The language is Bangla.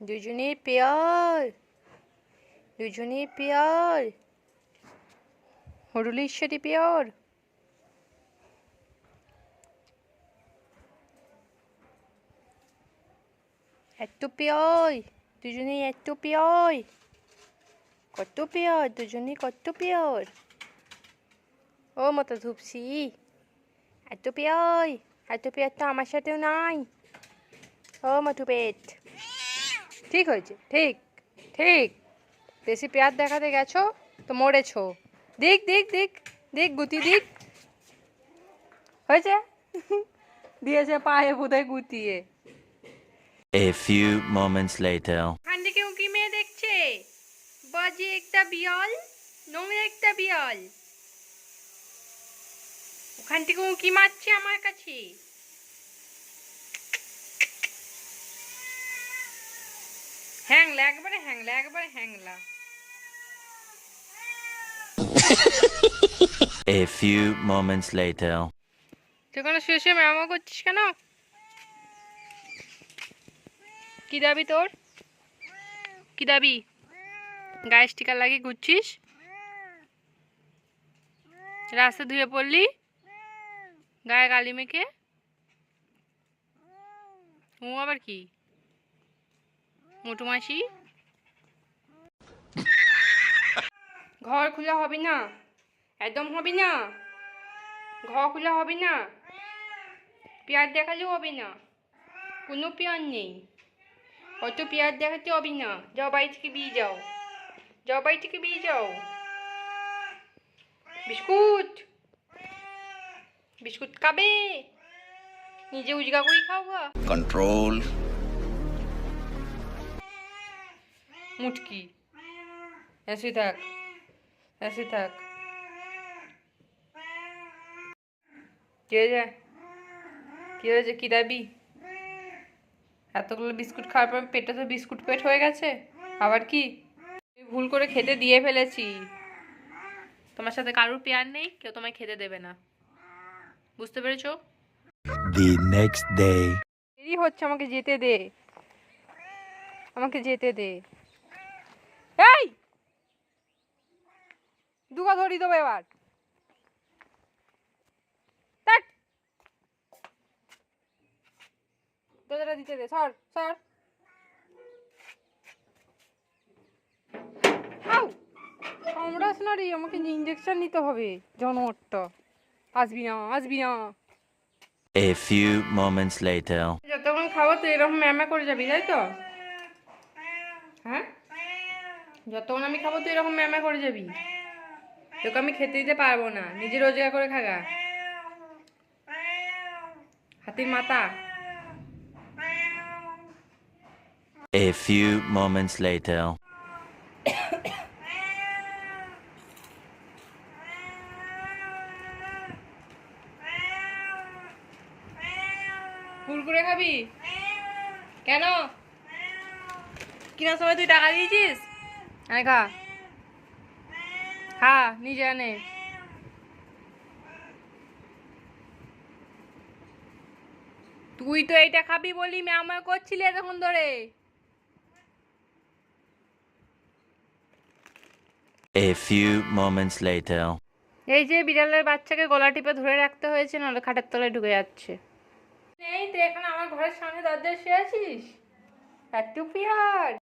দুজনের পেয়ার দুজনের পেয়ার। হরুলেশ্বরী পেয়ার। এত পেয়ার দুজনে এত পেয়ার। কত পেয়ার দুজনে কত পেয়ার। ও মতো ধুপসি এত পেয়ার এত পেয়ার তো আমার সাথেও নাই। ও মধু পেট ঠিক হয়েছে ঠিক ঠিক। বেশি পেয়ার দেখাতে গেছো তো মরেছো। দিক দিক দিক দিক গুতি দিক। হয়েছে? দিয়েছে পায়ে বোধহয় গুতিয়ে। A few moments later. ওখান থেকে উঁকি মেয়ে দেখছে। বাজে একটা বিড়াল নোংরা একটা বিড়াল ওখান থেকে উঁকি মারছে আমার কাছে। হ্যাংলা একবারে হ্যাংলা একবারে হ্যাংলা A few moments later. তুই কোনো শুয়ে শুয়ে ম্যামো করছিস কেন? কি দাবি তোর? কি দাবি? গায়ে স্টিকার লাগিয়ে ঘুরছিস? রাস্তা ধুয়ে পড়লি? গায়ে গালি মেখে? ও আবার কি? মোটু মাসি ঘর খোলা হবে না। একদম হবে না। ঘর খোলা হবে না। পেঁয়াজ দেখালেও হবে না। কোনো পেঁয়াজ নেই। অত পেঁয়াজ দেখাতে হবে না। যাও বাড়ি থেকে বিয়ে যাও। যাও বাড়ি থেকে বিয়ে যাও। বিস্কুট। বিস্কুট খাবে? নিজে উজগা করে খাওয়া control মুটকি। এসে থাক এসে থাক। কে যায় কি হয়েছে? কি দাবি? এতগুলো বিস্কুট খাওয়ার পর পেটে তো বিস্কুট পেট হয়ে গেছে। আবার কি? ভুল করে খেতে দিয়ে ফেলেছি। তোমার সাথে কারুর পেয়ার নেই? কেউ তোমায় খেতে দেবে না। বুঝতে পেরেছ? The next day. দেরি হচ্ছে আমাকে যেতে দে। আমাকে যেতে দে এই দুগা ধরি দেবো এবার। দরজাটা দিতে দে সর সর। আউ কামড়াস না রে আমাকে ইঞ্জেকশন নিতে হবে জনমটটা আসবি না আসবি না। A few moments later. যতক্ষণ খাব তো এরকম ম্যামা করে যাবি তাই তো? হ্যাঁ? যতক্ষণ আমি খাব তো এরকম ম্যামা করে যাবি। তোকে আমি খেতে দিতে পারব না। নিজে রোজগার করে খাগা। হাতির মাথা। A few moments later. ফুল করে খাবি? কেন? কিনার সময় তুই টাকা দিয়েছিস? আনে খা। খা নিজে আনে। তুই তো এইটা খাবি বলি ম্যামা করছিলি এতক্ষণ ধরে। A few moments later. এই যে বিড়ালের বাচ্চাকে গলা টিপে ধরে রাখতে হয়েছে নাহলে খাটের তলায় ঢুকে যাচ্ছে। নেই তুই এখন আমার ঘরের সামনে দরজায় শুয়ে আছিস? একটু পিয়ার